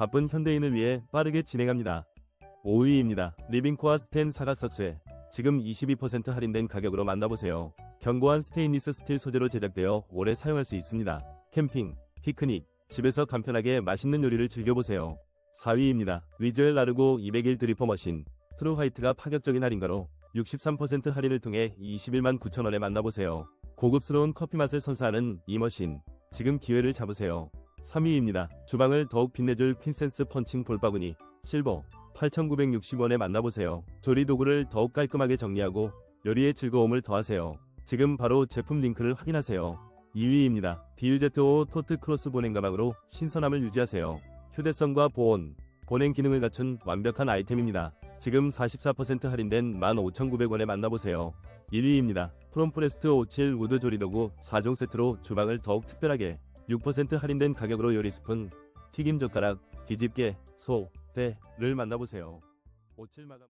바쁜 현대인을 위해 빠르게 진행합니다. 5위입니다. 리빙코아 스텐 사각석쇠. 지금 22% 할인된 가격으로 만나보세요. 견고한 스테인리스 스틸 소재로 제작되어 오래 사용할 수 있습니다. 캠핑, 피크닉, 집에서 간편하게 맛있는 요리를 즐겨보세요. 4위입니다. 위저엘 라르고 201 드리퍼 머신. 트루 화이트가 파격적인 할인가로 63% 할인을 통해 21만 9천원에 만나보세요. 고급스러운 커피 맛을 선사하는 이 머신. 지금 기회를 잡으세요. 3위입니다. 주방을 더욱 빛내줄 퀸센스 펀칭 볼바구니 실버 8,960원에 만나보세요. 조리 도구를 더욱 깔끔하게 정리하고 요리의 즐거움을 더하세요. 지금 바로 제품 링크를 확인하세요. 2위입니다. 비유제트5 토트 크로스 보냉 가방으로 신선함을 유지하세요. 휴대성과 보온, 보냉 기능을 갖춘 완벽한 아이템입니다. 지금 44% 할인된 15,900원에 만나보세요. 1위입니다. 프롬프레스트 57 우드 조리도구 4종 세트로 주방을 더욱 특별하게 6% 할인된 가격으로 요리 스푼, 튀김 젓가락, 뒤집개, 소, 대를 만나보세요. 57 마감